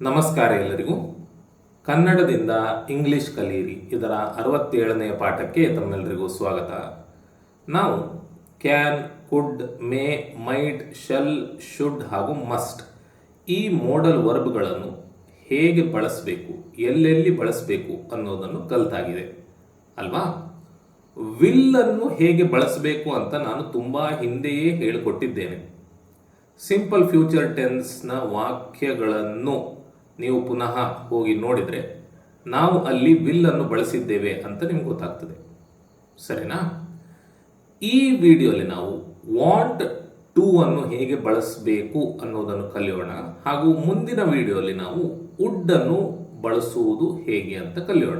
ನಮಸ್ಕಾರ ಎಲ್ಲರಿಗೂ. ಕನ್ನಡದಿಂದ ಇಂಗ್ಲಿಷ್ ಕಲಿಯಿರಿ ಇದರ ಅರವತ್ತೇಳನೆಯ ಪಾಠಕ್ಕೆ ತಮ್ಮೆಲ್ಲರಿಗೂ ಸ್ವಾಗತ. ನಾವು can could may might shall should ಹಾಗೂ ಮಸ್ಟ್ ಈ ಮೋಡಲ್ ವರ್ಬ್ಗಳನ್ನು ಹೇಗೆ ಬಳಸಬೇಕು, ಎಲ್ಲೆಲ್ಲಿ ಬಳಸಬೇಕು ಅನ್ನೋದನ್ನು ಕಲ್ತಾಗಿದೆ. ಅಲ್ವಾ? ವಿಲ್ ಅನ್ನು ಹೇಗೆ ಬಳಸಬೇಕು ಅಂತ ನಾನು ತುಂಬ ಹಿಂದೆಯೇ ಹೇಳಿಕೊಟ್ಟಿದ್ದೇನೆ. ಸಿಂಪಲ್ ಫ್ಯೂಚರ್ ಟೆನ್ಸ್ನ ವಾಕ್ಯಗಳನ್ನು ನೀವು ಪುನಃ ಹೋಗಿ ನೋಡಿದರೆ ನಾವು ಅಲ್ಲಿ ವಿಲ್ ಅನ್ನು ಬಳಸಿದ್ದೇವೆ ಅಂತ ನಿಮ್ಗೆ ಗೊತ್ತಾಗ್ತದೆ. ಸರಿನಾ? ಈ ವಿಡಿಯೋಲಿ ನಾವು ವಾಂಟ್ ಟೂ ಅನ್ನು ಹೇಗೆ ಬಳಸಬೇಕು ಅನ್ನೋದನ್ನು ಕಲಿಯೋಣ. ಹಾಗೂ ಮುಂದಿನ ವಿಡಿಯೋಲಿ ನಾವು ವುಡ್ ಅನ್ನು ಬಳಸುವುದು ಹೇಗೆ ಅಂತ ಕಲಿಯೋಣ.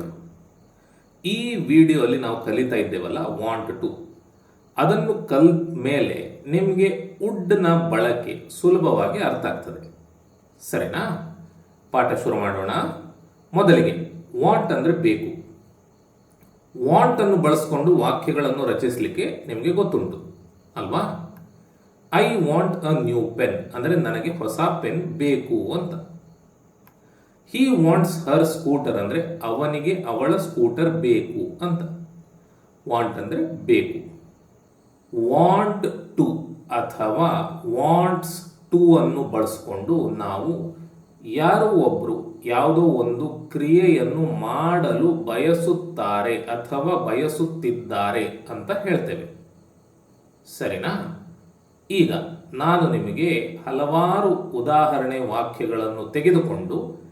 ಈ ವಿಡಿಯೋಲಿ ನಾವು ಕಲಿತಾ ಇದ್ದೇವಲ್ಲ ವಾಂಟ್ ಟು ಅದನ್ನು ಕಲ್ ಮೇಲೆ ನಿಮಗೆ ವುಡ್ನ ಬಳಕೆ ಸುಲಭವಾಗಿ ಅರ್ಥ ಆಗ್ತದೆ. ಸರಿನಾ? ಪಾಠ ಶುರು ಮಾಡೋಣ. ಮೊದಲಿಗೆ ವಾಂಟ್ ಅಂದರೆ ಬೇಕು. ವಾಂಟ್ ಅನ್ನು ಬಳಸಿಕೊಂಡು ವಾಕ್ಯಗಳನ್ನು ರಚಿಸಲಿಕ್ಕೆ ನಿಮಗೆ ಗೊತ್ತುಂಟು, ಅಲ್ವಾ? I want a new pen ಅಂದರೆ ನನಗೆ ಹೊಸ ಪೆನ್ ಬೇಕು ಅಂತ. ಹಿ ವಾಂಟ್ಸ್ ಹರ್ ಸ್ಕೂಟರ್ ಅಂದರೆ ಅವನಿಗೆ ಅವಳ ಸ್ಕೂಟರ್ ಬೇಕು ಅಂತ. ವಾಂಟ್ ಅಂದರೆ ಬೇಕು. ವಾಂಟ್ ಟು ಅಥವಾ ವಾಂಟ್ಸ್ ಟು ಅನ್ನು ಬಳಸಿಕೊಂಡು ನಾವು ಯಾರೋ ಒಬ್ಬರು ಯಾವುದೋ ಒಂದು ಕ್ರಿಯೆಯನ್ನು ಮಾಡಲು ಬಯಸುತ್ತಾರೆ ಅಥವಾ ಬಯಸುತ್ತಿದ್ದಾರೆ ಅಂತ ಹೇಳ್ತೇವೆ. ಸರಿನಾ? ಈಗ ನಾನು ನಿಮಗೆ ಹಲವಾರು ಉದಾಹರಣೆ ವಾಕ್ಯಗಳನ್ನು ತೆಗೆದುಕೊಂಡು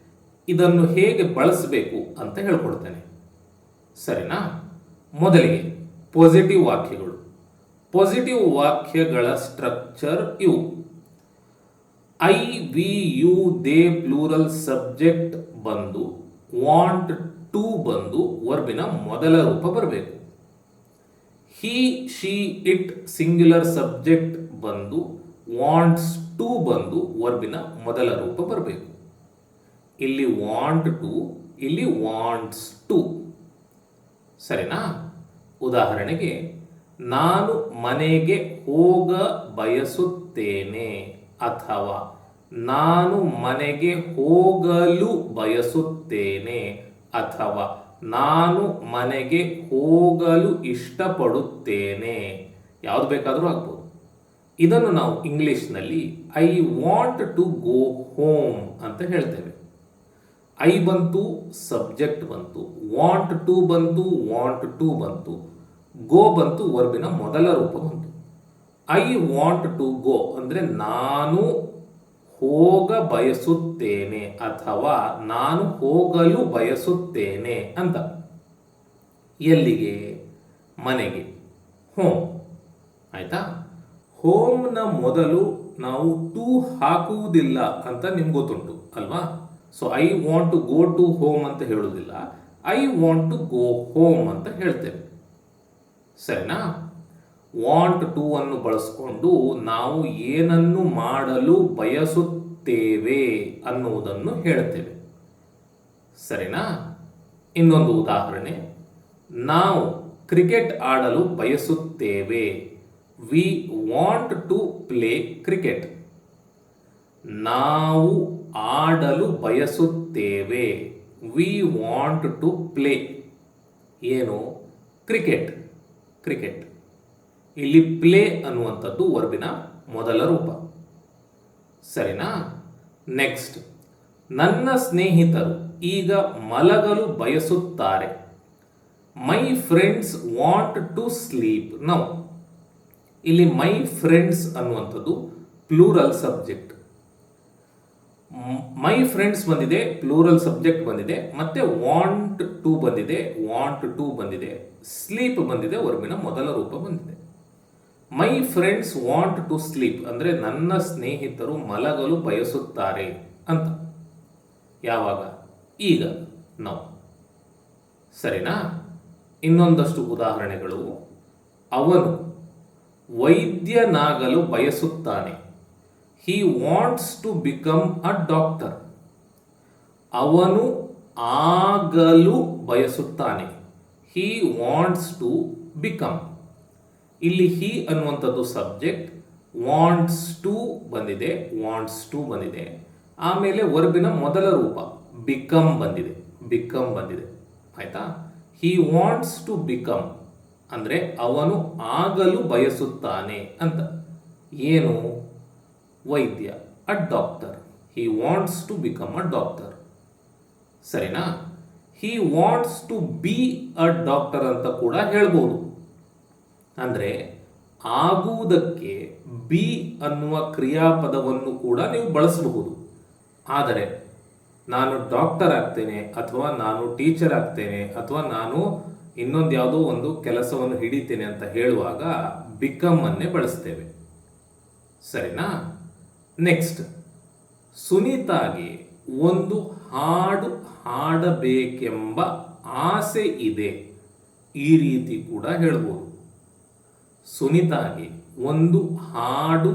ಇದನ್ನು ಹೇಗೆ ಬಳಸಬೇಕು ಅಂತ ಹೇಳ್ಕೊಡ್ತೇನೆ. ಸರಿನಾ? ಮೊದಲಿಗೆ ಪಾಸಿಟಿವ್ ವಾಕ್ಯಗಳು. ಪಾಸಿಟಿವ್ ವಾಕ್ಯಗಳ ಸ್ಟ್ರಕ್ಚರ್ ಇವು. I we you they plural subject ಬಂದು ವಾಂಟ್ ಟು ಬಂದು ವರ್ಬಿನ ಮೊದಲ ರೂಪ ಬರಬೇಕು. He, she, it, singular subject ಬಂದು, ವಾಂಟ್ಸ್ ಟು ಬಂದು ವರ್ಬಿನ ಮೊದಲ ರೂಪ ಬರಬೇಕು. ಇಲ್ಲಿ ವಾಂಟ್ ಟು, ಇಲ್ಲಿ ವಾಂಟ್ಸ್ ಟು. ಸರಿನಾ? ಉದಾಹರಣೆಗೆ, ನಾನು ಮನೆಗೆ ಹೋಗ ಬಯಸುತ್ತೇನೆ. ಅಥವಾ ನಾನು ಮನೆಗೆ ಹೋಗಲು ಬಯಸುತ್ತೇನೆ ಅಥವಾ ನಾನು ಮನೆಗೆ ಹೋಗಲು ಇಷ್ಟಪಡುತ್ತೇನೆ. ಯಾವುದು ಬೇಕಾದರೂ ಆಗ್ಬೋದು. ಇದನ್ನು ನಾವು ಇಂಗ್ಲೀಷ್ನಲ್ಲಿ I want to go home ಅಂತ ಹೇಳ್ತೇವೆ. ಐ ಬಂತು, ಸಬ್ಜೆಕ್ಟ್ ಬಂತು, ವಾಂಟ್ ಟು ಬಂತು, ವಾಂಟ್ ಟು ಬಂತು. ಗೋ ಬಂತು, ವರ್ಬಿನ ಮೊದಲ ರೂಪ ಬಂತು. ಐ ವಾಂಟ್ ಟು ಗೋ ಅಂದರೆ ನಾನು ಹೋಗ ಬಯಸುತ್ತೇನೆ ಅಥವಾ ನಾನು ಹೋಗಲು ಬಯಸುತ್ತೇನೆ ಅಂತ. ಎಲ್ಲಿಗೆ? ಮನೆಗೆ. ಹೋಮ್ ಆಯಿತಾ? ಹೋಮ್ನ ಮೊದಲು ನಾವು ಟು ಹಾಕುವುದಿಲ್ಲ ಅಂತ ನಿಮ್ಗೆ ಗೊತ್ತುಂಟು, ಅಲ್ವಾ? So I want to go to home ಅಂತ ಹೇಳುವುದಿಲ್ಲ. I want to go home ಅಂತ ಹೇಳ್ತೇವೆ. ಸರಿನಾ? ವಾಂಟ್ ಟು ಅನ್ನು ಬಳಸಿಕೊಂಡು ನಾವು ಏನನ್ನು ಮಾಡಲು ಬಯಸುತ್ತೇವೆ ಅನ್ನುವುದನ್ನು ಹೇಳ್ತೇವೆ. ಸರಿನಾ? ಇನ್ನೊಂದು ಉದಾಹರಣೆ. ನಾವು ಕ್ರಿಕೆಟ್ ಆಡಲು ಬಯಸುತ್ತೇವೆ. We want to play cricket ನಾವು ಆಡಲು ಬಯಸುತ್ತೇವೆ. ವಿ ವಾಂಟ್ ಟು ಪ್ಲೇ ಏನು? ಕ್ರಿಕೆಟ್. ಕ್ರಿಕೆಟ್. ಇಲ್ಲಿ ಪ್ಲೇ ಅನ್ನುವಂಥದ್ದು ವರ್ಬಿನ ಮೊದಲ ರೂಪ. ಸರಿನಾ? ನೆಕ್ಸ್ಟ್. ನನ್ನ ಸ್ನೇಹಿತರು ಈಗ ಮಲಗಲು ಬಯಸುತ್ತಾರೆ. My friends want to sleep now. ಇಲ್ಲಿ ಮೈ ಫ್ರೆಂಡ್ಸ್ ಅನ್ನುವಂಥದ್ದು ಪ್ಲೂರಲ್ ಸಬ್ಜೆಕ್ಟ್. ಮೈ ಫ್ರೆಂಡ್ಸ್ ಬಂದಿದೆ, ಪ್ಲೂರಲ್ ಸಬ್ಜೆಕ್ಟ್ ಬಂದಿದೆ, ಮತ್ತೆ ವಾಂಟ್ ಟು ಬಂದಿದೆ, ವಾಂಟ್ ಟು ಬಂದಿದೆ, ಸ್ಲೀಪ್ ಬಂದಿದೆ, ವರ್ಬಿನ ಮೊದಲ ರೂಪ ಬಂದಿದೆ. My friends want to sleep ಅಂದರೆ ನನ್ನ ಸ್ನೇಹಿತರು ಮಲಗಲು ಬಯಸುತ್ತಾರೆ ಅಂತ. ಯಾವಾಗ? ಈಗ ನಾವು. ಸರಿನಾ? ಇನ್ನೊಂದಷ್ಟು ಉದಾಹರಣೆಗಳು. ಅವನು ವೈದ್ಯನಾಗಲು ಬಯಸುತ್ತಾನೆ. He wants to become a doctor ಅವನು ಆಗಲು ಬಯಸುತ್ತಾನೆ. ಹಿ ವಾಂಟ್ಸ್ ಟು ಬಿಕಮ್ ಇಲ್ಲಿ ಹಿ ಅನ್ನುವಂಥದ್ದು ಸಬ್ಜೆಕ್ಟ್ ವಾಂಟ್ಸ್ ಟು ಬಂದಿದೆ ವಾಂಟ್ಸ್ ಟು ಬಂದಿದೆ. ಆಮೇಲೆ ವರ್ಬಿನ ಮೊದಲ ರೂಪ ಬಿಕಮ್ ಬಂದಿದೆ ಬಿಕಮ್ ಬಂದಿದೆ. ಆಯ್ತಾ? ಹಿ ವಾಂಟ್ಸ್ ಟು ಬಿಕಮ್ ಅಂದರೆ ಅವನು ಆಗಲು ಬಯಸುತ್ತಾನೆ ಅಂತ. ಏನು? ವೈದ್ಯ a doctor he wants to become a doctor ಸರಿನಾ? He wants to be a doctor ಅಂತ ಕೂಡ ಹೇಳ್ಬೋದು. ಅಂದರೆ ಆಗುವುದಕ್ಕೆ ಬಿ ಅನ್ನುವ ಕ್ರಿಯಾಪದವನ್ನು ಕೂಡ ನೀವು ಬಳಸಬಹುದು. ಆದರೆ ನಾನು ಡಾಕ್ಟರ್ ಆಗ್ತೇನೆ ಅಥವಾ ನಾನು ಟೀಚರ್ ಆಗ್ತೇನೆ ಅಥವಾ ನಾನು ಇನ್ನೊಂದು ಯಾವುದೋ ಒಂದು ಕೆಲಸವನ್ನು ಹಿಡಿತೇನೆ ಅಂತ ಹೇಳುವಾಗ ಬಿಕಮ್ ಅನ್ನೇ ಬಳಸ್ತೇವೆ. ಸರಿನಾ? ನೆಕ್ಸ್ಟ್. ಸುನೀತಾಗೆ ಒಂದು ಹಾಡು ಹಾಡಬೇಕೆಂಬ ಆಸೆ ಇದೆ. ಈ ರೀತಿ ಕೂಡ ಹೇಳ್ಬೋದು. ಸುನೀತಾಗೆ ಒಂದು ಹಾಡು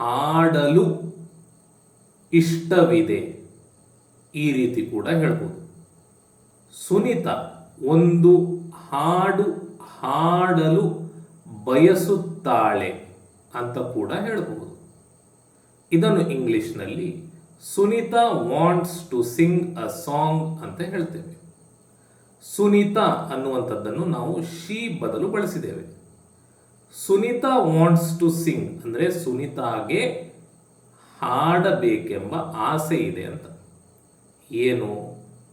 ಹಾಡಲು ಇಷ್ಟವಿದೆ ಈ ರೀತಿ ಕೂಡ ಹೇಳ್ಬೋದು. ಸುನೀತಾ ಒಂದು ಹಾಡು ಹಾಡಲು ಬಯಸುತ್ತಾಳೆ ಅಂತ ಕೂಡ ಹೇಳಬಹುದು ಇದನ್ನು ಇಂಗ್ಲಿಷ್ನಲ್ಲಿ Sunita wants to sing a song ಅಂತ ಹೇಳ್ತೇವೆ. ಸುನೀತಾ ಅನ್ನುವಂಥದ್ದನ್ನು ನಾವು ಶಿ ಬದಲು ಬಳಸಿದ್ದೇವೆ. ಸುನೀತಾ ವಾಂಟ್ಸ್ ಟು ಸಿಂಗ್ ಅಂದರೆ ಸುನೀತಾಗೆ ಹಾಡಬೇಕೆಂಬ ಆಸೆ ಇದೆ ಅಂತ. ಏನು?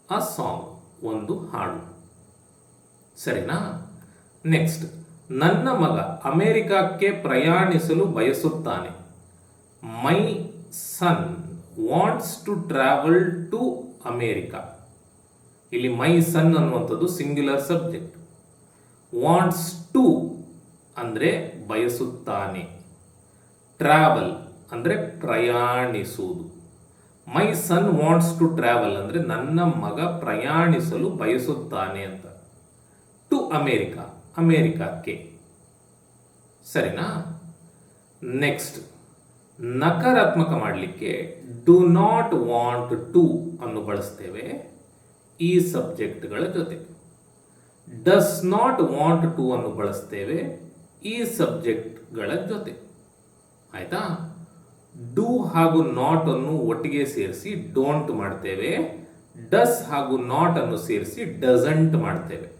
ಅ ಸಾಂಗ್ ಒಂದು ಹಾಡು. ಸರಿನಾ? ನೆಕ್ಸ್ಟ್ ನನ್ನ ಮಗ ಅಮೆರಿಕಕ್ಕೆ ಪ್ರಯಾಣಿಸಲು ಬಯಸುತ್ತಾನೆ. My son wants to travel to America ಇಲ್ಲಿ ಮೈ ಸನ್ ಅನ್ನುವಂಥದ್ದು ಸಿಂಗ್ಯುಲರ್ ಸಬ್ಜೆಕ್ಟ್ ವಾಂಟ್ಸ್ ಟು ಅಂದರೆ ಬಯಸುತ್ತಾನೆ. ಟ್ರಾವೆಲ್ ಅಂದರೆ ಪ್ರಯಾಣಿಸುವುದು. My son wants to travel ಅಂದರೆ ನನ್ನ ಮಗ ಪ್ರಯಾಣಿಸಲು ಬಯಸುತ್ತಾನೆ ಅಂತ. ಟು ಅಮೇರಿಕಾ ಅಮೇರಿಕಾಕ್ಕೆ ಸರಿನಾ? ನೆಕ್ಸ್ಟ್ ನಕಾರಾತ್ಮಕ ಮಾಡಲಿಕ್ಕೆ ಡು ನಾಟ್ ವಾಂಟ್ ಟು ಅನ್ನು ಬಳಸ್ತೇವೆ ಈ ಸಬ್ಜೆಕ್ಟ್ಗಳ ಜೊತೆ. ಡಸ್ ನಾಟ್ ವಾಂಟ್ ಟು ಅನ್ನು ಬಳಸ್ತೇವೆ ಈ ಸಬ್ಜೆಕ್ಟ್ಗಳ ಜೊತೆ. ಆಯಿತಾ? ಡೂ ಹಾಗೂ ನಾಟ್ ಅನ್ನು ಒಟ್ಟಿಗೆ ಸೇರಿಸಿ ಡೋಂಟ್ ಮಾಡ್ತೇವೆ. ಡಸ್ ಹಾಗೂ ನಾಟ್ ಅನ್ನು ಸೇರಿಸಿ ಡಸಂಟ್ ಮಾಡ್ತೇವೆ.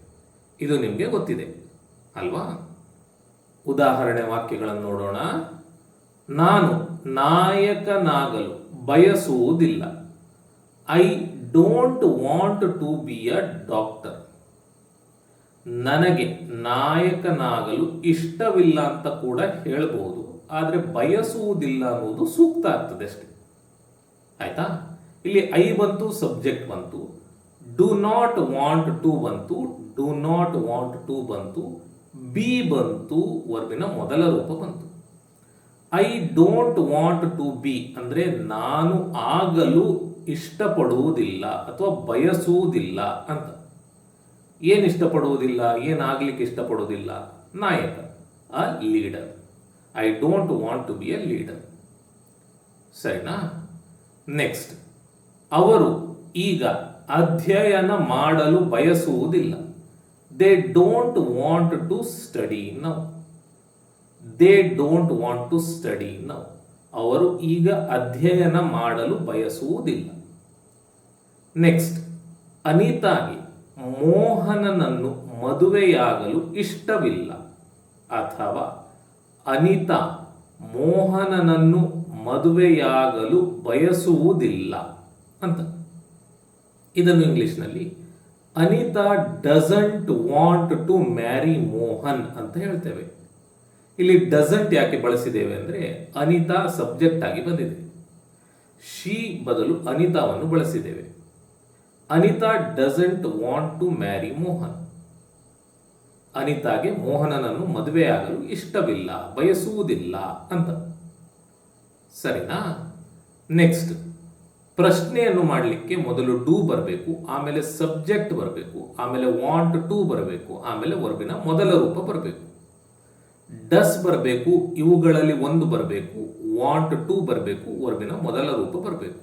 ಇದು ನಿಮಗೆ ಗೊತ್ತಿದೆ. ಅಲ್ವಾ? ಉದಾಹರಣೆ ವಾಕ್ಯಗಳನ್ನು ನೋಡೋಣ. ನಾನು ನಾಯಕನಾಗಲು ಬಯಸುವುದಿಲ್ಲ. I don't want to be a doctor ನನಗೆ ನಾಯಕನಾಗಲು ಇಷ್ಟವಿಲ್ಲ ಅಂತ ಕೂಡ ಹೇಳ್ಬೋದು. ಆದರೆ ಬಯಸುವುದಿಲ್ಲ ಅನ್ನೋದು ಸೂಕ್ತ ಆಗ್ತದೆ ಅಷ್ಟೆ. ಆಯ್ತಾ? ಇಲ್ಲಿ ಐ ಬಂತು, ಸಬ್ಜೆಕ್ಟ್ ಬಂತು. ಡು ನಾಟ್ ವಾಂಟ್ ಟು ಬಂತು, ಡು ನಾಟ್ ವಾಂಟ್ ಟು ಬಂತು, ಬಿ ಬಂತು ವರ್ಬಿನ ಮೊದಲ ರೂಪ ಬಂತು. I don't want to be ಅಂದರೆ ನಾನು ಆಗಲು ಇಷ್ಟಪಡುವುದಿಲ್ಲ ಅಥವಾ ಬಯಸುವುದಿಲ್ಲ ಅಂತ. ಏನು ಇಷ್ಟಪಡುವುದಿಲ್ಲ ಏನಾಗ್ಲಿಕ್ಕೆ ಇಷ್ಟಪಡುವುದಿಲ್ಲ? ನಾಯಕ a leader I don't want to be a leader ಸರಿನಾ? ನೆಕ್ಸ್ಟ್ ಅವರು ಈಗ ಅಧ್ಯಯನ ಮಾಡಲು ಬಯಸುವುದಿಲ್ಲ. They don't want to study now they don't want to study now ಅವರು ಈಗ ಅಧ್ಯಯನ ಮಾಡಲು ಬಯಸುವುದಿಲ್ಲ. ನೆಕ್ಸ್ಟ್ ಅನಿತಾಗೆ ಮೋಹನನನ್ನು ಮದುವೆಯಾಗಲು ಇಷ್ಟವಿಲ್ಲ. ಅಥವಾ ಅನಿತಾ ಮೋಹನನನ್ನು ಮದುವೆಯಾಗಲು ಬಯಸುವುದಿಲ್ಲ ಅಂತ. ಇದನ್ನು ಇಂಗ್ಲಿಷ್ನಲ್ಲಿ Anita doesn't want to marry Mohan ಅಂತ ಹೇಳ್ತೇವೆ. ಇಲ್ಲಿ ಡಸಂಟ್ ಯಾಕೆ ಬಳಸಿದ್ದೇವೆ ಅಂದರೆ ಅನಿತಾ ಸಬ್ಜೆಕ್ಟ್ ಆಗಿ ಬಂದಿದೆ. ಶಿ ಬದಲು ಅನಿತಾವನ್ನು ಬಳಸಿದ್ದೇವೆ. Anita doesn't want to marry Mohan. ಅನಿತಾಗೆ ಮೋಹನನನ್ನು ಮದುವೆಯಾಗಲು ಇಷ್ಟವಿಲ್ಲ, ಬಯಸುವುದಿಲ್ಲ ಅಂತ. ಸರಿನಾ? ನೆಕ್ಸ್ಟ್ ಪ್ರಶ್ನೆಯನ್ನು ಮಾಡಲಿಕ್ಕೆ ಮೊದಲು ಡೂ ಬರಬೇಕು, ಆಮೇಲೆ ಸಬ್ಜೆಕ್ಟ್ ಬರಬೇಕು, ಆಮೇಲೆ ವಾಂಟ್ ಟು ಬರಬೇಕು, ಆಮೇಲೆ ವರ್ಬಿನ ಮೊದಲ ರೂಪ ಬರಬೇಕು. ಡಸ್ ಬರಬೇಕು, ಇವುಗಳಲ್ಲಿ ಒಂದು ಬರಬೇಕು ವಾಂಟ್ ಟು ಬರಬೇಕು, ವರ್ಬಿನ ಮೊದಲ ರೂಪ ಬರಬೇಕು.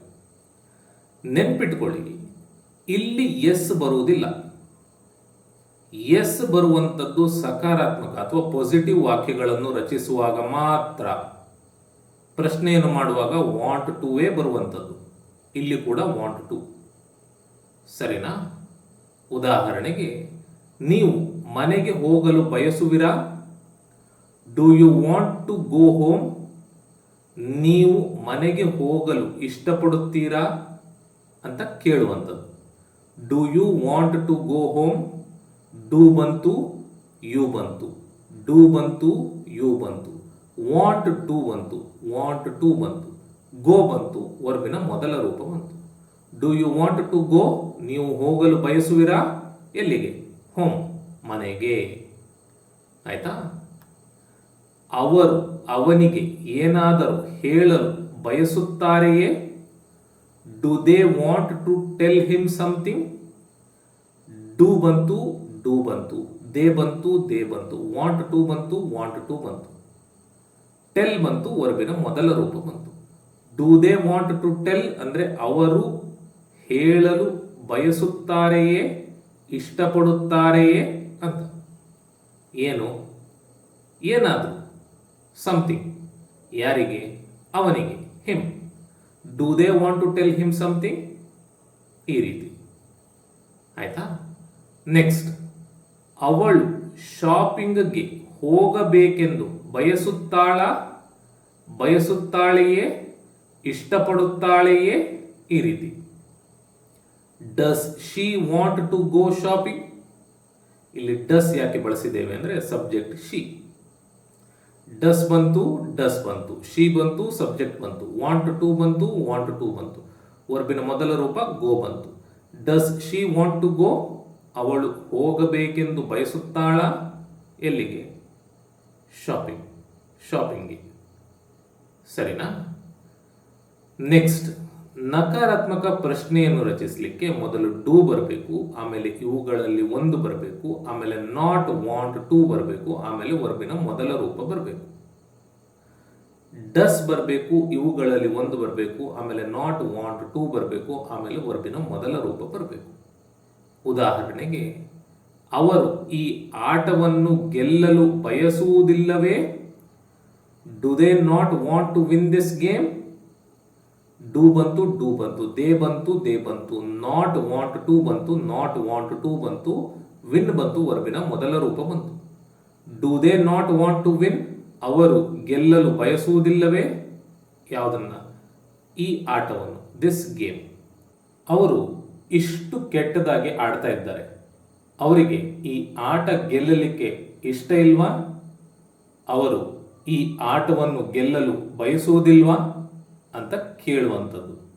ನೆನ್ಪಿಟ್ಕೊಳ್ಳಿ. ಇಲ್ಲಿ ಎಸ್ ಬರುವುದಿಲ್ಲ. ಎಸ್ ಬರುವಂಥದ್ದು ಸಕಾರಾತ್ಮಕ ಅಥವಾ ಪಾಸಿಟಿವ್ ವಾಕ್ಯಗಳನ್ನು ರಚಿಸುವಾಗ ಮಾತ್ರ. ಪ್ರಶ್ನೆಯನ್ನು ಮಾಡುವಾಗ ವಾಂಟ್ ಟುವೇ ಬರುವಂಥದ್ದು ಇಲ್ಲಿ ಕೂಡ ವಾಂಟ್ ಟು ಸರಿನಾ? ಉದಾಹರಣೆಗೆ, ನೀವು ಮನೆಗೆ ಹೋಗಲು ಬಯಸುವಿರಾ? Do you want to go home ನೀವು ಮನೆಗೆ ಹೋಗಲು ಇಷ್ಟಪಡುತ್ತೀರಾ? ಅಂತ ಕೇಳುವಂಥದ್ದು do you want to go home do ಬಂತು ಯು ಬಂತು ಡೂ ಬಂತು ಯು ಬಂತು ವಾಂಟ್ ಟು ಬಂತು ವಾಂಟ್ ಟು ಬಂತು ಗೋ ಬಂತು ವರ್ಬಿನ ಮೊದಲ ರೂಪ ಬಂತು. Do you want to go ನೀವು ಹೋಗಲು ಬಯಸುವಿರಾ? ಎಲ್ಲಿಗೆ? ಹೋಮ್ ಮನೆಗೆ. ಆಯ್ತಾ? ಅವರು, ಅವನಿಗೆ ಏನಾದರೂ ಹೇಳಲು ಬಯಸುತ್ತಾರೆಯೇ? Do they want to tell him something do ಬಂತು ಡೂ ಬಂತು ದೇ ಬಂತು ದೇ ಬಂತು ವಾಂಟ್ ಟು ಬಂತು ವಾಂಟ್ ಟು ಬಂತು ಟೆಲ್ ಬಂತು ವರ್ಬಿನ ಮೊದಲ ರೂಪ ಬಂತು do they want to tell ಅಂದರೆ ಅವರು ಹೇಳಲು ಬಯಸುತ್ತಾರೆಯೇ, ಇಷ್ಟಪಡುತ್ತಾರೆಯೇ ಅಂತ. ಏನು? ಏನಾದರೂ ಸಮಥಿಂಗ್ ಯಾರಿಗೆ? ಅವನಿಗೆ. Do they want to tell him something ಈ ರೀತಿ. ಆಯ್ತಾ? ನೆಕ್ಸ್ಟ್ ಅವಳು ಶಾಪಿಂಗ್ಗೆ ಹೋಗಬೇಕೆಂದು ಬಯಸುತ್ತಾಳ? ಬಯಸುತ್ತಾಳೆಯೇ? ಇಷ್ಟಪಡುತ್ತಾಳೆಯೇ? ಈ ರೀತಿ. Does she want to go shopping ಇಲ್ಲಿ ಡಸ್ ಯಾಕೆ ಬಳಸಿದ್ದೇವೆ ಅಂದರೆ ಸಬ್ಜೆಕ್ಟ್ ಶಿ ಡಸ್ ಬಂತು ಡಸ್ ಬಂತು. ಶಿ ಬಂತು, ಸಬ್ಜೆಕ್ಟ್ ಬಂತು. ವಾಂಟ್ ಟು ಬಂತು, ವಾಂಟ್ ಟು ಬಂತು. ವರ್ಬಿನ ಮೊದಲ ರೂಪ ಗೋ ಬಂತು. Does she want to go, ಅವಳು ಹೋಗಬೇಕೆಂದು ಬಯಸುತ್ತಾಳ ಎಲ್ಲಿಗೆ? ಶಾಪಿಂಗ್. ಶಾಪಿಂಗ್ಗೆ. ಸರಿನಾ? ನೆಕ್ಸ್ಟ್. ನಕಾರಾತ್ಮಕ ಪ್ರಶ್ನೆಯನ್ನು ರಚಿಸಲಿಕ್ಕೆ ಮೊದಲು ಡೂ ಬರಬೇಕು, ಆಮೇಲೆ ಇವುಗಳಲ್ಲಿ ಒಂದು ಬರಬೇಕು, ಆಮೇಲೆ ನಾಟ್ ವಾಂಟ್ ಟು ಬರಬೇಕು, ಆಮೇಲೆ ವರ್ಬಿನ ಮೊದಲ ರೂಪ ಬರಬೇಕು. ಡಸ್ ಬರಬೇಕು, ಇವುಗಳಲ್ಲಿ ಒಂದು ಬರಬೇಕು, ಆಮೇಲೆ ನಾಟ್ ವಾಂಟ್ ಟು ಬರಬೇಕು, ಆಮೇಲೆ ವರ್ಬಿನ ಮೊದಲ ರೂಪ ಬರಬೇಕು. ಉದಾಹರಣೆಗೆ, ಅವರು ಈ ಆಟವನ್ನು ಗೆಲ್ಲಲು ಬಯಸುವುದಿಲ್ಲವೇ? Do they not want to win this game do ಬಂತು ಡೂ ಬಂತು, ದೇ ಬಂತು ದೇ ಬಂತು, ನಾಟ್ ವಾಂಟ್ ಟು ಬಂತು, ನಾಟ್ ವಾಂಟ್ ಟು ಬಂತು, ವಿನ್ ಬಂತು, ವರ್ಬಿನ ಮೊದಲ ರೂಪ ಬಂತು. Do they not want to win? ಅವರು ಗೆಲ್ಲಲು ಬಯಸುವುದಿಲ್ಲವೇ? ಯಾವುದನ್ನ? ಈ ಆಟವನ್ನು ದಿಸ್ ಗೇಮ್ ಅವರು ಇಷ್ಟು ಕೆಟ್ಟದಾಗಿ ಆಡ್ತಾ ಇದ್ದಾರೆ. ಅವರಿಗೆ ಈ ಆಟ ಗೆಲ್ಲಲಿಕ್ಕೆ ಇಷ್ಟ ಇಲ್ವಾ? ಅವರು ಈ ಆಟವನ್ನು ಗೆಲ್ಲಲು ಬಯಸುವುದಿಲ್ವಾ? ಅಂತ ಕೇಳುವಂಥದ್ದು.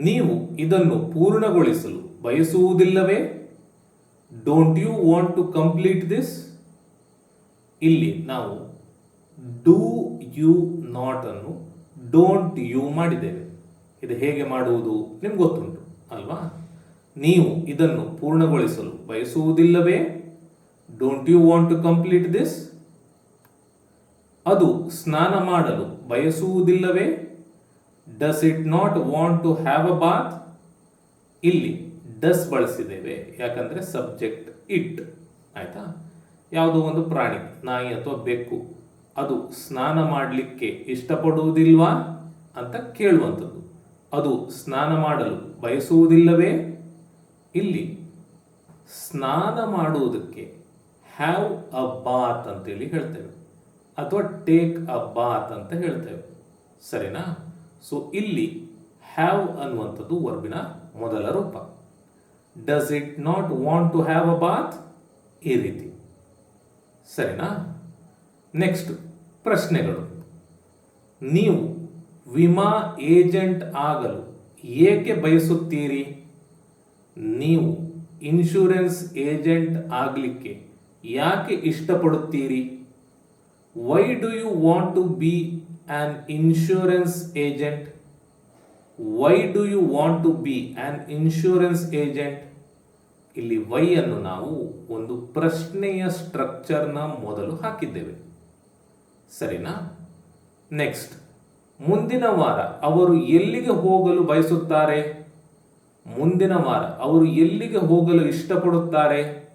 ನೀವು ಇದನ್ನು ಪೂರ್ಣಗೊಳಿಸಲು ಬಯಸುವುದಿಲ್ಲವೇ? Don't you want to complete this ಇಲ್ಲಿ ನಾವು ಡೂ ಯು ನಾಟ್ ಅನ್ನು ಡೋಂಟ್ ಯು ಮಾಡಿದ್ದೇವೆ. ಇದು ಹೇಗೆ ಮಾಡುವುದು? ನಿಮ್ಗೆ ಗೊತ್ತುಂಟು, ಅಲ್ವಾ? ನೀವು ಇದನ್ನು ಪೂರ್ಣಗೊಳಿಸಲು ಬಯಸುವುದಿಲ್ಲವೇ? Don't you want to complete this ಅದು ಸ್ನಾನ ಮಾಡಲು ಬಯಸುವುದಿಲ್ಲವೇ? Does it not want to have a bath ಇಲ್ಲಿ ಡಸ್ ಬಳಸಿದ್ದೇವೆ. ಯಾಕಂದ್ರೆ ಸಬ್ಜೆಕ್ಟ್ ಇಟ್ ಆಯ್ತಾ? ಯಾವುದೋ ಒಂದು ಪ್ರಾಣಿ, ನಾಯಿ ಅಥವಾ ಬೆಕ್ಕು, ಅದು ಸ್ನಾನ ಮಾಡಲಿಕ್ಕೆ ಇಷ್ಟಪಡುವುದಿಲ್ವಾ ಅಂತ ಕೇಳುವಂಥದ್ದು. ಅದು ಸ್ನಾನ ಮಾಡಲು ಬಯಸುವುದಿಲ್ಲವೇ? ಇಲ್ಲಿ, ಸ್ನಾನ ಮಾಡುವುದಕ್ಕೆ ಹ್ಯಾವ್ ಅ ಬಾತ್ ಅಂತೇಳಿ ಹೇಳ್ತೇವೆ. ಅಥವಾ ಟೇಕ್ ಅ ಬಾತ್ ಅಂತ ಹೇಳ್ತೇವೆ. ಸರಿನಾ? ಸೊ ಇಲ್ಲಿ ಹ್ಯಾವ್ ಅನ್ನುವಂಥದ್ದು ವರ್ಬಿನ ಮೊದಲ ರೂಪ. Does it not want to have a bath ಈ ರೀತಿ. ಸರಿನಾ? ನೆಕ್ಸ್ಟ್ ಪ್ರಶ್ನೆಗಳು. ನೀವು ವಿಮಾ ಏಜೆಂಟ್ ಆಗಲು ಏಕೆ ಬಯಸುತ್ತೀರಿ? ನೀವು ಇನ್ಶೂರೆನ್ಸ್ ಏಜೆಂಟ್ ಆಗಲಿಕ್ಕೆ ಯಾಕೆ ಇಷ್ಟಪಡುತ್ತೀರಿ? Why do you want to be an insurance agent why do you want to be an insurance agent ಇಲ್ಲಿ ವೈ ಅನ್ನು ನಾವು ಒಂದು ಪ್ರಶ್ನೆಯ ಸ್ಟ್ರಕ್ಚರ್ನ ಮೊದಲು ಹಾಕಿದ್ದೇವೆ. ಸರಿನಾ? ನೆಕ್ಸ್ಟ್ ಮುಂದಿನ ವಾರ ಅವರು ಎಲ್ಲಿಗೆ ಹೋಗಲು ಬಯಸುತ್ತಾರೆ? ಮುಂದಿನ ವಾರ ಅವರು ಎಲ್ಲಿಗೆ ಹೋಗಲು ಇಷ್ಟಪಡುತ್ತಾರೆ?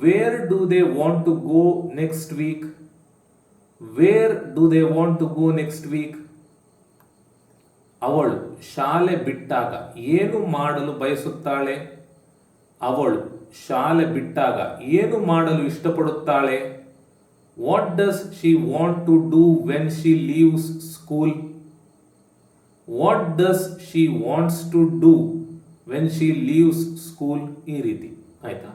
Where do they want to go next week where do they want to go next week ಅವಳು ಶಾಲೆ ಬಿಟ್ಟಾಗ ಏನು ಮಾಡಲು ಬಯಸುತ್ತಾಳೆ? ಅವಳು ಶಾಲೆ ಬಿಟ್ಟಾಗ ಏನು ಮಾಡಲು ಇಷ್ಟಪಡುತ್ತಾಳೆ? What does she want to do when she leaves school what does she wants to do when she leaves school ಈ ರೀತಿ. ಆಯ್ತಾ?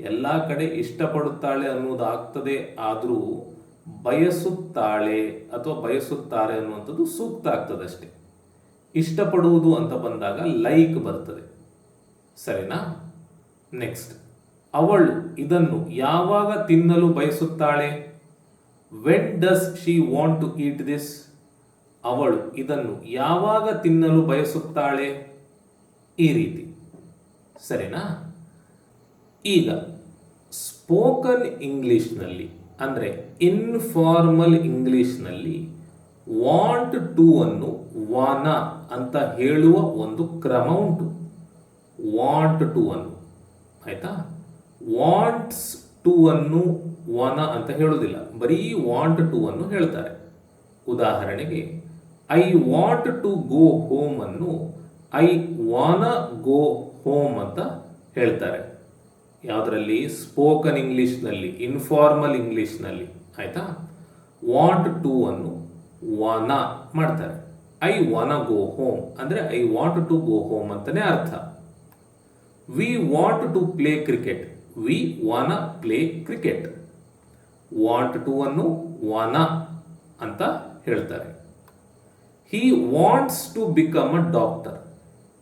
ಎಲ್ಲ ಕಡೆ ಇಷ್ಟಪಡುತ್ತಾಳೆ ಅನ್ನೋದಾಗ್ತದೆ, ಆದರೂ ಬಯಸುತ್ತಾಳೆ ಅಥವಾ ಬಯಸುತ್ತಾರೆ ಅನ್ನುವಂಥದ್ದು ಸೂಕ್ತ ಆಗ್ತದೆ ಅಷ್ಟೇ. ಇಷ್ಟಪಡುವುದು ಅಂತ ಬಂದಾಗ ಲೈಕ್ ಬರ್ತದೆ. ಸರಿನಾ? ನೆಕ್ಸ್ಟ್ ಅವಳು ಇದನ್ನು ಯಾವಾಗ ತಿನ್ನಲು ಬಯಸುತ್ತಾಳೆ? When does she want to eat this ಅವಳು ಇದನ್ನು ಯಾವಾಗ ತಿನ್ನಲು ಬಯಸುತ್ತಾಳೆ? ಈ ರೀತಿ. ಸರಿನಾ? ಈಗ ಸ್ಪೋಕನ್ ಇಂಗ್ಲಿಷ್ನಲ್ಲಿ ಅಂದರೆ ಇನ್ಫಾರ್ಮಲ್ ಇಂಗ್ಲೀಷ್ನಲ್ಲಿ ವಾಂಟ್ ಟು ಅನ್ನು ವಾನ ಅಂತ ಹೇಳುವ ಒಂದು ಕ್ರಮ ಉಂಟು. ವಾಂಟ್ ಟು ಅನ್ನು. ಆಯಿತಾ? ವಾಂಟ್ಸ್ ಟು ಅನ್ನು ವಾನ ಅಂತ ಹೇಳುವುದಿಲ್ಲ. ಬರೀ ವಾಂಟ್ ಟು ಅನ್ನು ಹೇಳ್ತಾರೆ. ಉದಾಹರಣೆಗೆ I want to go home ಅನ್ನು ಐ ವಾನ ಗೋ ಹೋಮ್ ಅಂತ ಹೇಳ್ತಾರೆ. ಯಾವುದರಲ್ಲಿ? ಸ್ಪೋಕನ್ ಇಂಗ್ಲೀಷ್ನಲ್ಲಿ ಇನ್ಫಾರ್ಮಲ್ ಇಂಗ್ಲೀಷ್ನಲ್ಲಿ ಆಯಿತಾ? ವಾಂಟ್ ಟು ಅನ್ನು ವನ ಮಾಡ್ತಾರೆ. ಐ ವನ ಗೋ ಹೋಮ್ ಅಂದರೆ I want to go home ಅಂತಲೇ ಅರ್ಥ. We want to play cricket we wanna play cricket want to ಅನ್ನು ವನ ಅಂತ ಹೇಳ್ತಾರೆ. He wants to become a doctor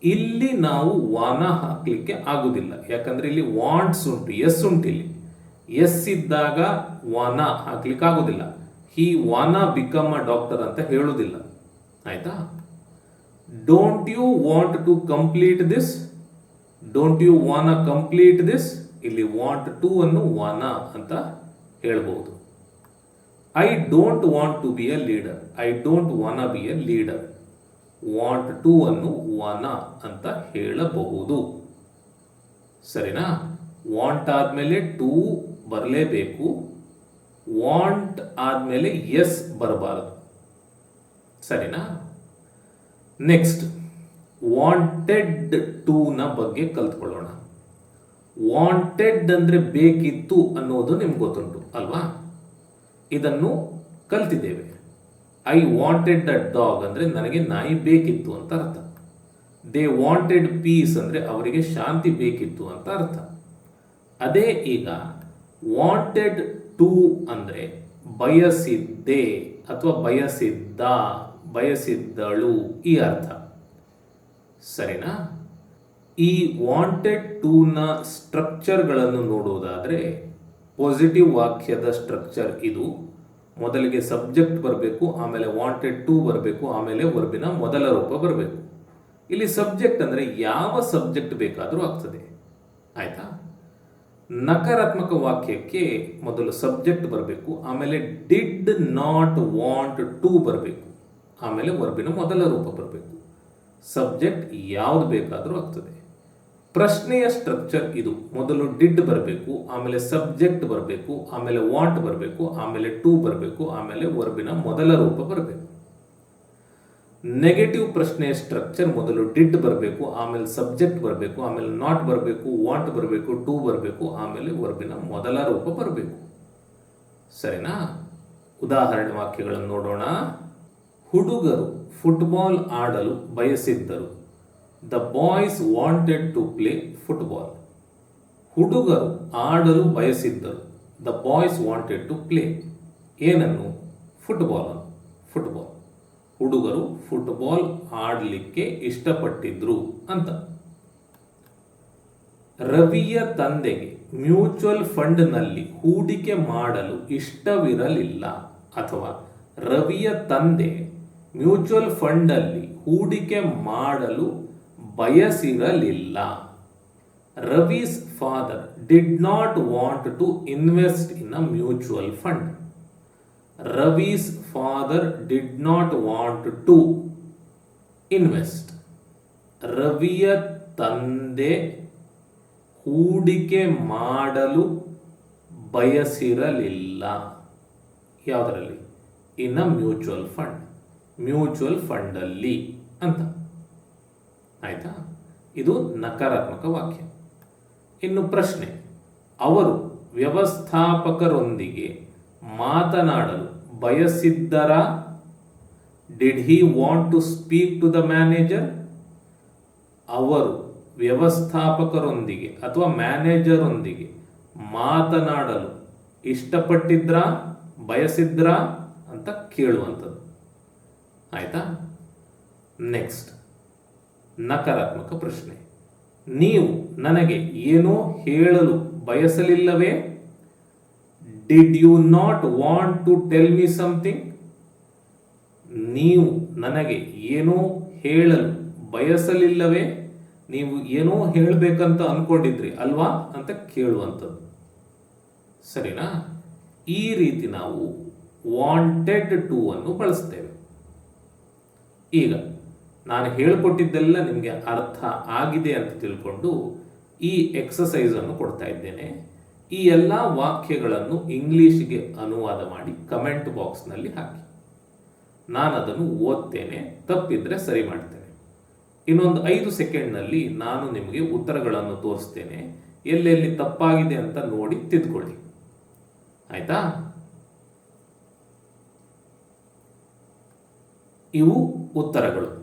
ಇಲ್ಲಿ ನಾವು ವಾನ ಹಾಕಲಿಕ್ಕೆ ಆಗುದಿಲ್ಲ. ಯಾಕಂದ್ರೆ ಇಲ್ಲಿ ವಾಂಟ್ಸ್ ಉಂಟು ಎಸ್ ಉಂಟು ಇಲ್ಲಿ. ಎಸ್ ಇದ್ದಾಗ ವಾನ ಹಾಕ್ಲಿಕ್ಕೆ ಆಗುದಿಲ್ಲ. ಹಿ ವಾನ ಬಿಕಮ್ ಅ ಡಾಕ್ಟರ್ ಅಂತ ಹೇಳುವುದಿಲ್ಲ ಆಯ್ತಾ? Don't you want to complete this don't you wanna complete this ಇಲ್ಲಿ ವಾಂಟ್ ಟು ಅನ್ನು ವಾನ ಅಂತ ಹೇಳಬಹುದು I don't want to be a leader I don't wanna be a leader want to ಅನ್ನು wanna ಅಂತ ಹೇಳಬಹುದು. ಸರಿನಾ? ವಾಂಟ್ ಆದಮೇಲೆ to ಬರಲೇಬೇಕು. ವಾಂಟ್ ಆದಮೇಲೆ ಎಸ್ ಬರಬಾರದು. ಸರಿನಾ? ನೆಕ್ಸ್ಟ್ ವಾಂಟೆಡ್ ಟೂನ ಬಗ್ಗೆ ಕಲ್ತ್ಕೊಳ್ಳೋಣ. ವಾಂಟೆಡ್ ಅಂದರೆ ಬೇಕಿತ್ತು ಅನ್ನೋದು ನಿಮ್ಗೆ ಗೊತ್ತುಂಟು, ಅಲ್ವಾ? ಇದನ್ನು ಕಲ್ತಿದ್ದೇವೆ. ಐ ವಾಂಟೆಡ್ ದಟ್ ಡಾಗ್ ಅಂದರೆ ನನಗೆ ನಾಯಿ ಬೇಕಿತ್ತು ಅಂತ ಅರ್ಥ. ದೇ ವಾಂಟೆಡ್ ಪೀಸ್ ಅಂದರೆ ಅವರಿಗೆ ಶಾಂತಿ ಬೇಕಿತ್ತು ಅಂತ ಅರ್ಥ. ಅದೇ ಈಗ ವಾಂಟೆಡ್ ಟು ಅಂದರೆ ಬಯಸಿದ್ದೆ ಅಥವಾ ಬಯಸಿದ್ದ, ಬಯಸಿದ್ದಳು ಈ ಅರ್ಥ. ಸರಿನಾ? ಈ ವಾಂಟೆಡ್ ಟೂನ ಸ್ಟ್ರಕ್ಚರ್ಗಳನ್ನು ನೋಡುವುದಾದರೆ ಪಾಸಿಟಿವ್ ವಾಕ್ಯದ ಸ್ಟ್ರಕ್ಚರ್ ಇದು ಮೊದಲಿಗೆ ಸಬ್ಜೆಕ್ಟ್ ಬರಬೇಕು, ಆಮೇಲೆ ವಾಂಟೆಡ್ ಟು ಬರಬೇಕು, ಆಮೇಲೆ ವರ್ಬಿನ ಮೊದಲ ರೂಪ ಬರಬೇಕು. ಇಲ್ಲಿ ಸಬ್ಜೆಕ್ಟ್ ಅಂದರೆ ಯಾವ ಸಬ್ಜೆಕ್ಟ್ ಬೇಕಾದರೂ ಆಗ್ತದೆ. ಆಯಿತಾ? ನಕಾರಾತ್ಮಕ ವಾಕ್ಯಕ್ಕೆ ಮೊದಲು ಸಬ್ಜೆಕ್ಟ್ ಬರಬೇಕು, ಆಮೇಲೆ ಡಿಡ್ ನಾಟ್ ವಾಂಟ್ ಟು ಬರಬೇಕು, ಆಮೇಲೆ ವರ್ಬಿನ ಮೊದಲ ರೂಪ ಬರಬೇಕು. ಸಬ್ಜೆಕ್ಟ್ ಯಾವುದು ಬೇಕಾದರೂ ಆಗ್ತದೆ. ಪ್ರಶ್ನೆಯ ಸ್ಟ್ರಕ್ಚರ್ ಇದು. ಮೊದಲು ಡಿಡ್ ಬರಬೇಕು, ಆಮೇಲೆ ಸಬ್ಜೆಕ್ಟ್ ಬರಬೇಕು, ಆಮೇಲೆ ವಾಂಟ್ ಬರಬೇಕು, ಆಮೇಲೆ ಟು ಬರಬೇಕು, ಆಮೇಲೆ ವರ್ಬಿನ ಮೊದಲ ರೂಪ ಬರಬೇಕು. ನೆಗೆಟಿವ್ ಪ್ರಶ್ನೆಯ ಸ್ಟ್ರಕ್ಚರ್ ಮೊದಲು ಡಿಡ್ ಬರಬೇಕು, ಆಮೇಲೆ ಸಬ್ಜೆಕ್ಟ್ ಬರಬೇಕು, ಆಮೇಲೆ ನಾಟ್ ಬರಬೇಕು ವಾಂಟ್ ಬರಬೇಕು ಟು ಬರಬೇಕು, ಆಮೇಲೆ ವರ್ಬಿನ ಮೊದಲ ರೂಪ ಬರಬೇಕು. ಸರಿನಾ? ಉದಾಹರಣೆ ವಾಕ್ಯಗಳನ್ನು ನೋಡೋಣ. ಹುಡುಗರು ಫುಟ್ಬಾಲ್ ಆಡಲು ಬಯಸಿದ್ದರು. The boys wanted to play football ಹುಡುಗರು ಆಡಲು ಬಯಸಿದ್ದರು. The boys wanted to play ಏನನ್ನು? ಫುಟ್ಬಾಲ್ ಫುಟ್ಬಾಲ್ ಹುಡುಗರು ಫುಟ್ಬಾಲ್ ಆಡಲಿಕ್ಕೆ ಇಷ್ಟಪಟ್ಟಿದ್ರು ಅಂತ. ರವಿಯ ತಂದೆಗೆ ಮ್ಯೂಚುವಲ್ ಫಂಡ್ನಲ್ಲಿ ಹೂಡಿಕೆ ಮಾಡಲು ಇಷ್ಟವಿರಲಿಲ್ಲ. ಅಥವಾ ರವಿಯ ತಂದೆ ಮ್ಯೂಚುವಲ್ ಫಂಡಲ್ಲಿ ಹೂಡಿಕೆ ಮಾಡಲು ಬಯಸಿರಲಿಲ್ಲ. Ravi's father did not want to invest in a mutual fund Ravi's father did not want to invest ರವಿಯ ತಂದೆ ಹೂಡಿಕೆ ಮಾಡಲು ಬಯಸಿರಲಿಲ್ಲ. ಯಾವುದರಲ್ಲಿ? In a mutual fund mutual ಫಂಡಲ್ಲಿ ಅಂತ. ಆಯ್ತಾ? ಇದು ನಕಾರಾತ್ಮಕ ವಾಕ್ಯ. ಇನ್ನು ಪ್ರಶ್ನೆ, ಅವರು ವ್ಯವಸ್ಥಾಪಕರೊಂದಿಗೆ ಮಾತನಾಡಲು ಬಯಸಿದ್ದರ? Did he want to speak to the manager ಅವರು ವ್ಯವಸ್ಥಾಪಕರೊಂದಿಗೆ ಅಥವಾ ಮ್ಯಾನೇಜರೊಂದಿಗೆ ಮಾತನಾಡಲು ಇಷ್ಟಪಟ್ಟಿದ್ರ? ಬಯಸಿದ್ರ? ಅಂತ ಕೇಳುವಂಥದ್ದು. ಆಯಿತಾ? ನೆಕ್ಸ್ಟ್ ನಕಾರಾತ್ಮಕ ಪ್ರಶ್ನೆ. ನೀವು ನನಗೆ ಏನೋ ಹೇಳಲು ಬಯಸಲಿಲ್ಲವೇ? Did you not want to tell me something ನೀವು ನನಗೆ ಏನೋ ಹೇಳಲು ಬಯಸಲಿಲ್ಲವೇ? ನೀವು ಏನೋ ಹೇಳಬೇಕಂತ ಅನ್ಕೊಂಡಿದ್ರಿ ಅಲ್ವಾ ಅಂತ ಕೇಳುವಂಥದ್ದು. ಸರಿನಾ? ಈ ರೀತಿ ನಾವು ವಾಂಟೆಡ್ ಟು ಅನ್ನು ಬಳಸ್ತೇವೆ. ಈಗ ನಾನು ಹೇಳಿಕೊಟ್ಟಿದ್ದೆಲ್ಲ ನಿಮಗೆ ಅರ್ಥ ಆಗಿದೆ ಅಂತ ತಿಳ್ಕೊಂಡು ಈ ಎಕ್ಸಸೈಸ್ ಅನ್ನು ಕೊಡ್ತಾ ಇದ್ದೇನೆ. ಈ ಎಲ್ಲ ವಾಕ್ಯಗಳನ್ನು ಇಂಗ್ಲಿಷ್ಗೆ ಅನುವಾದ ಮಾಡಿ ಕಮೆಂಟ್ ಬಾಕ್ಸ್ನಲ್ಲಿ ಹಾಕಿ. ನಾನು ಅದನ್ನು ಓದ್ತೇನೆ, ತಪ್ಪಿದ್ರೆ ಸರಿ ಮಾಡ್ತೇನೆ. ಇನ್ನೊಂದು ಐದು ಸೆಕೆಂಡ್ನಲ್ಲಿ ನಾನು ನಿಮಗೆ ಉತ್ತರಗಳನ್ನು ತೋರಿಸ್ತೇನೆ. ಎಲ್ಲೆಲ್ಲಿ ತಪ್ಪಾಗಿದೆ ಅಂತ ನೋಡಿ ತಿದ್ಕೊಳ್ಳಿ. ಆಯ್ತಾ? ಇವು ಉತ್ತರಗಳು.